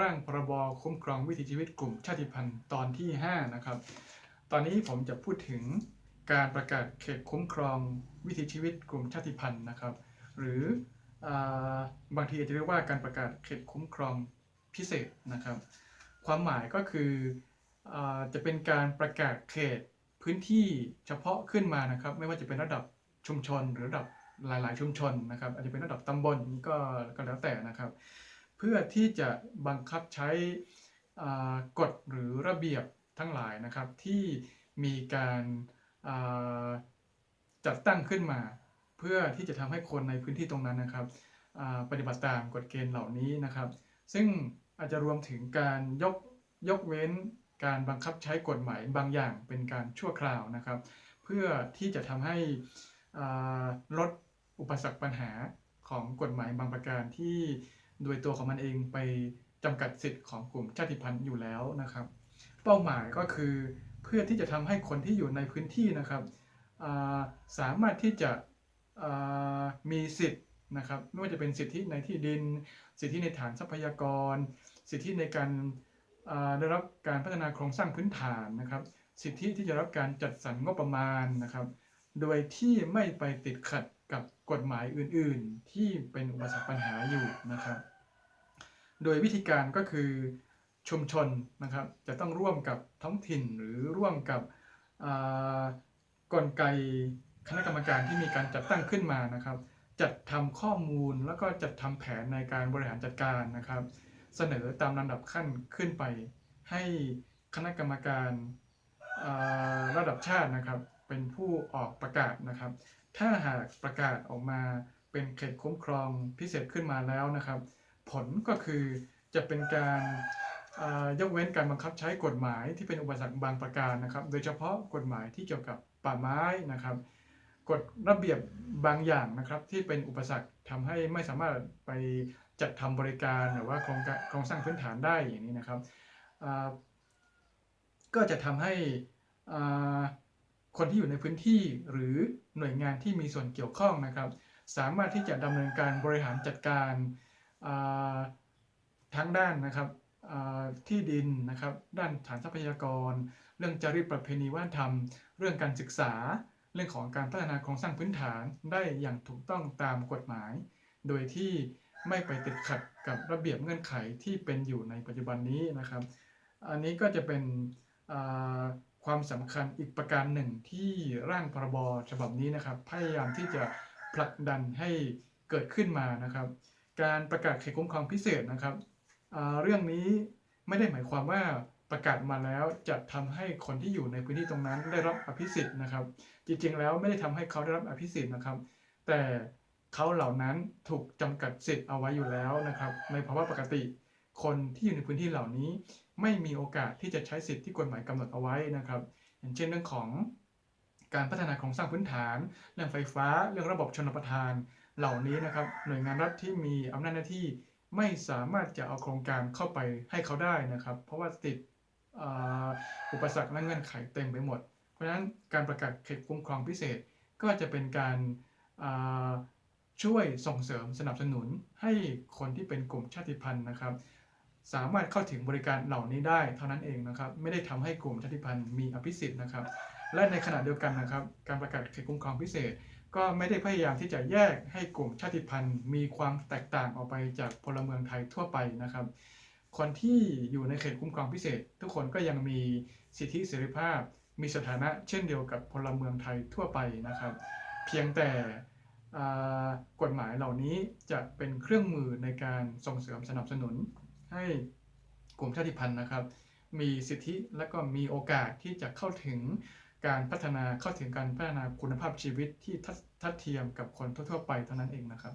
ร่างพรบคุ้มครองวิถีชีวิตกลุ่มชาติพันธุ์ตอนที่ 5 นะครับ ตอนนี้ผมจะพูดถึงการประกาศเขตคุ้มครองวิถีชีวิตกลุ่มชาติพันธุ์นะครับ หรืออบางทีอาจจะเรียกว่าการประกาศเขตคุ้มครองพิเศษนะครับ ความหมายก็คืออจะเป็นการประกาศเขตพื้นที่เฉพาะขึ้นมานะครับ ไม่ว่าจะเป็นระดับชุมชนหรือระดับหลาย ๆ ชุมชนนะครับ อาจจะเป็นระดับตำบลก็ก็แล้วแต่นะครับ พื่อที่จะบังคับใช้กฎหรือระเบียบทั้งหลายนะครับ ที่มีการจัดตั้งขึ้นมา เพื่อที่จะทำให้คนในพื้นที่ตรงนั้นนะครับปฏิบัติตามกฎเกณฑ์เหล่านี้นะครับ ซึ่งอาจจะรวมถึงการยกยกเว้นการบังคับใช้กฎหมายบางอย่างเป็นการชั่วคราวนะครับ เพื่อที่จะทำให้ลดอุปสรรคปัญหาของกฎหมายบางประการที่ โดยตัวของมันเองไปจำกัดสิทธิ์ของกลุ่มชาติพันธุ์อยู่แล้วนะครับ เป้าหมายก็คือเพื่อที่จะทำให้คนที่อยู่ในพื้นที่นะครับสามารถที่จะมีสิทธิ์นะครับไม่ว่าจะเป็นสิทธิในที่ดิน สิทธิในฐานทรัพยากร สิทธิในการได้รับการพัฒนาโครงสร้างพื้นฐานนะครับ สิทธิที่จะรับการจัดสรรงบประมาณนะครับ โดยที่ไม่ไปติดขัดกับกฎหมายอื่น ๆ ที่เป็นอุปสรรคปัญหาอยู่นะครับ โดยวิธีการก็คือชุมชนนะครับ จะต้องร่วมกับท้องถิ่นหรือร่วมกับกลไกคณะกรรมการที่มีการจัดตั้งขึ้นมานะครับ จัดทำข้อมูลแล้วก็จัดทำแผนในการบริหารจัดการนะครับ เสนอตามลำดับขั้นขึ้นไป ให้คณะกรรมการระดับชาตินะครับ เป็นผู้ออกประกาศนะครับ ถ้าหากประกาศออกมาเป็นเขตคุ้มครองพิเศษขึ้นมาแล้วนะครับ ผลก็คือจะเป็นการยกเว้นการบังคับใช้กฎหมายที่เป็นอุปสรรคบางประการนะครับ โดยเฉพาะกฎหมายที่เกี่ยวกับป่าไม้นะครับ กฎระเบียบบางอย่างนะครับที่เป็นอุปสรรคทำให้ไม่สามารถไปจัดทำบริการหรือว่าโครงการโครงสร้างพื้นฐานได้อย่างนี้นะครับ ก็จะทำให้คนที่อยู่ในพื้นที่หรือหน่วยงานที่มีส่วนเกี่ยวข้องนะครับ สามารถที่จะดำเนินการบริหารจัดการ ทั้งด้านนะครับที่ดินนะครับด้านฐานทรัพยากร เรื่องจรีตประเพณีวัฒนธรรม เรื่องการศึกษา เรื่องของการพัฒนาโครงสร้างพื้นฐานได้อย่างถูกต้องตามกฎหมาย โดยที่ไม่ไปติดขัดกับระเบียบเงื่อนไขที่เป็นอยู่ในปัจจุบันนี้นะครับ อันนี้ก็จะเป็นความสำคัญอีกประการหนึ่งที่ร่างพรบฉบับนี้นะครับ พยายามที่จะผลักดันให้เกิดขึ้นมานะครับ การประกาศเขตคุ้มครองพิเศษนะครับ เรื่องนี้ไม่ได้หมายความว่าประกาศมาแล้วจะทำให้คนที่อยู่ในพื้นที่ตรงนั้นได้รับอภิสิทธิ์นะครับ จริงๆ แล้วไม่ได้ทำให้เขาได้รับอภิสิทธิ์นะครับ แต่เขาเหล่านั้นถูกจำกัดสิทธิ์เอาไว้อยู่แล้วนะครับ ในภาวะปกติ คนที่อยู่ในพื้นที่เหล่านี้ ไม่มีโอกาสที่จะใช้สิทธิ์ที่กฎหมายกำหนดเอาไว้นะครับ อย่างเช่นเรื่องของการพัฒนาโครงสร้างพื้นฐาน เรื่องไฟฟ้า เรื่องระบบชนประทาน เหล่านี้นะครับ หน่วยงานรัฐที่มีอำนาจหน้าที่ไม่สามารถจะเอาโครงการเข้าไปให้เขาได้นะครับ เพราะว่าติดอ,อุปสรรคและเงื่อนไขเต็มไปหมด เพราะฉะนั้นการประกาศเขตคุ้มครองพิเศษก็จะเป็นการช่วยส่งเสริมสนับสนุนให้คนที่เป็นกลุ่มชาติพันธุ์นะครับ สามารถเข้าถึงบริการเหล่านี้ได้เท่านั้นเองนะครับ ไม่ได้ทำให้กลุ่มชาติพันธุ์มีอภิสิทธิ์นะครับ และในขณะเดียวกันนะครับ การประกาศเขตคุ้มครองพิเศษ ก็ไม่ได้พยายามที่จะแยกให้กลุ่มชาติพันธุ์มีความแตกต่างออกไปจากพลเมืองไทยทั่วไปนะครับ คนที่อยู่ในเขตคุ้มครองพิเศษ ทุกคนก็ยังมีสิทธิเสรีภาพ มีสถานะเช่นเดียวกับพลเมืองไทยทั่วไปนะครับ เพียงแต่กฎหมายเหล่านี้จะเป็นเครื่องมือในการส่งเสริมสนับสนุน ให้กลุ่มชาติพันธุ์นะครับ มีสิทธิและก็มีโอกาสที่จะเข้าถึง การพัฒนาเข้าถึงการพัฒนาคุณภาพชีวิตที่ทัดเทียมกับคนทั่ว ๆ ไปเท่านั้นเองนะครับ